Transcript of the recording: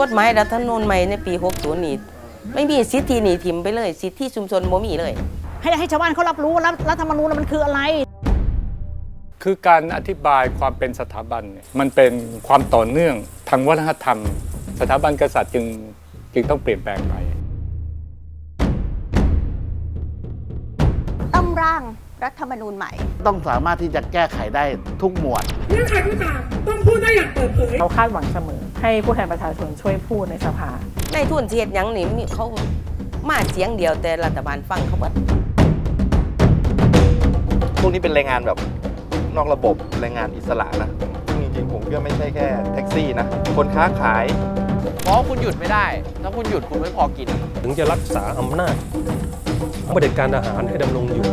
กฎหมายรัฐธรรมนูญใหม่ในปี 60 นี่ ไม่มีสิทธิหนีทิมไปเลย สิทธิชุมชนบ่มีเลย ให้ให้ชาวบ้านเขารับรู้ว่ารัฐรัฐธรรมนูญมันคืออะไร คือการอธิบายความเป็นสถาบันเนี่ยมันเป็นความต่อเนื่องทางวัฒนธรรม สถาบันกษัตริย์จึงจึงต้องเปลี่ยนแปลงไป ต้องร่างรัฐธรรมนูญใหม่ ต้องสามารถที่จะแก้ไขได้ทุกหมวด เรื่องใครก็ตามต้องพูดได้อย่างเปิดเผยเราคาดหวังเสมอ ให้ผู้แทนประชาชนช่วยพูดในสภา ในทุนเสียดหยังนี่มีเขามาเสียงเดียวแต่รัฐบาลฟังเขาเบิดพวกนี้เป็นแรงงานแบบนอกระบบแรงงานอิสระนะซึ่งจริงๆผมก็ไม่ใช่แค่แท็กซี่นะ คนค้าขาย เพราะคุณหยุดไม่ได้ ถ้าคุณหยุดคุณไม่พอกิน ถึงจะรักษาอำนาจของเผด็จการทหารให้ดำรงอยู่